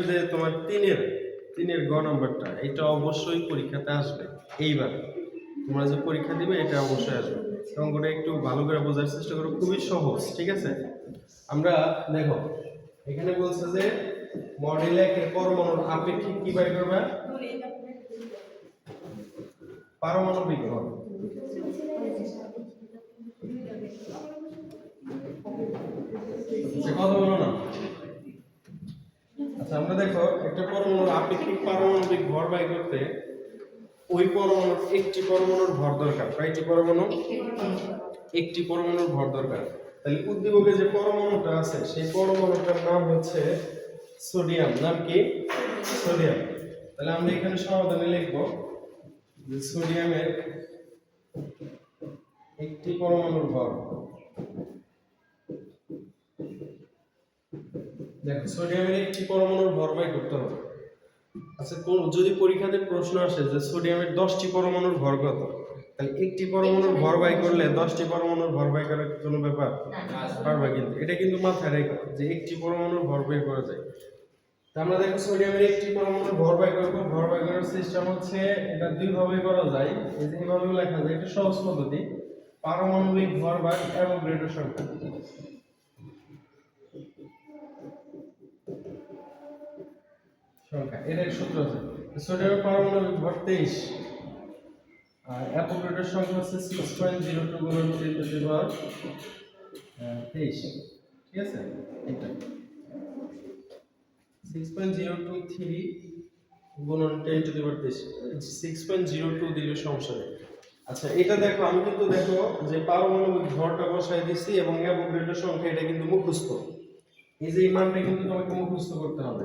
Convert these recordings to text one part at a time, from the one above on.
যে তোমার তিনের তিনের গ নাম্বারটা এটা অবশ্যই পরীক্ষাতে আসবে এইবার। তোমরা যে পরীক্ষা দিবে এটা অবশ্যই আসবে। অঙ্কটা একটু ভালো করে বোঝার চেষ্টা করো খুবই সহজ ঠিক আছে? আমরা দেখো এখানে বলছে যে মডেল একের পরমাণুর আপেক্ষিক কি বাই করবে? পারমাণবিক ভর আচ্ছা, কথা বলো না। আমরা দেখো একটা পরমাণুর আপেক্ষিক পারমাণবিক ভর বাই করতে ওই পরমাণুর একটি পরমাণুর ভর দরকার কয়টি পরমাণু। একটি পরমাণুর ভর দরকার। তাহলে উদ্দীপকে যে পরমাণুটা আছে সেই পরমাণুটার নাম হচ্ছে সোডিয়াম নাম কি? সোডিয়াম। তাহলে আমরা এখানে সমাধানে লিখব যে সোডিয়ামের একটি পরমাণুর ভর। দেখো সোডিয়ামের একটি পরমাণুর ভর বাই করতে হবে। আচ্ছা কোন- যদি পরীক্ষাতে প্রশ্ন আসে যে সোডিয়ামের দশটি পরমাণুর ভর কত? তাহলে একটি পরমাণুর ভর বাই করলে দশটি পরমাণুর ভর বাই করার কোনো ব্যাপার? পারবে কিন্তু। এটা কিন্তু মাথায় রেখো যে একটি পরমাণুর ভর বের করা যায়। তা আমরা দেখো সোডিয়ামের একটি পরমাণুর ভর বাই করব। ভর বাই করার সিস্টেম হচ্ছে এটা দুই ভাবে করা যায়। এই যে এইভাবে লেখা যায় এটা সহজ পদ্ধতি। পারমাণবিক ভর বা অ্যাভোগাড্রো সংখ্যা। সংখ্যা এর এক সূত্র আছে। সোডিয়ামের পারমাণবিক ভর তেইশ আর অ্যাভোগাড্রোর সংখ্যা হচ্ছে six point zero two two the power তেইশ। ঠিক আছে? এটা। Six point zero two three গুণন টেন টু দি পাওয়ার তেইশ সিক্স পয়েন্ট জিরো টু দিলে সমস্যা নেই। আচ্ছা এটা দেখো, আমি কিন্তু দেখো যে পারমাণবিক ভরটা বসাই দিছি এবং অ্যাভোগাড্রোর সংখ্যা এটা কিন্তু মুখস্থ। এই যে এই মানটা কিন্তু তোমাকে মুখস্থ করতে হবে।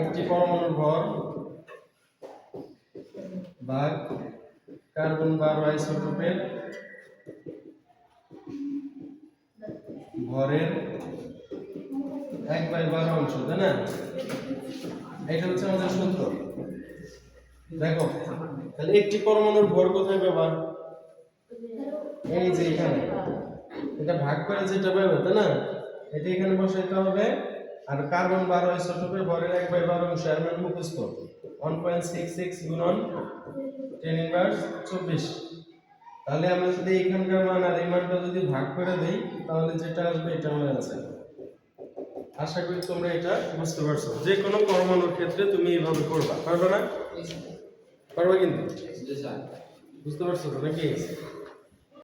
একটি পরমাণুর ভর ভাগ কার্বন বারো আইসোটোপের ভরের এক বাই বারো অংশ, তাই না? এটা হচ্ছে আমাদের সূত্র। দেখো, তাহলে একটি পরমাণুর ভর কোথায় পাবা এই যে এখানে। এটা ভাগ করে যেটা পাবে, তাই না? এটা এখানে বসাইতে হবে আর কার্বন বারো আইসোটোপের ভরের এক বাই বারো অংশ এর মান মুখস্থ। ওয়ান পয়েন্ট সিক্স সিক্স গুণন টেন ইনভার্স চব্বিশ। তাহলে আমরা যদি এখানকার মান আর এই মানটা যদি ভাগ করে দেই তাহলে যেটা আসবে এটা মনে আছে আশা করি তোমরা এটা বুঝতে পারছ। যে কোনো পরমাণুর ক্ষেত্রে তুমি এইভাবে করবা পারবে না? পারবে কিন্তু? বুঝতে পারছ নাকি?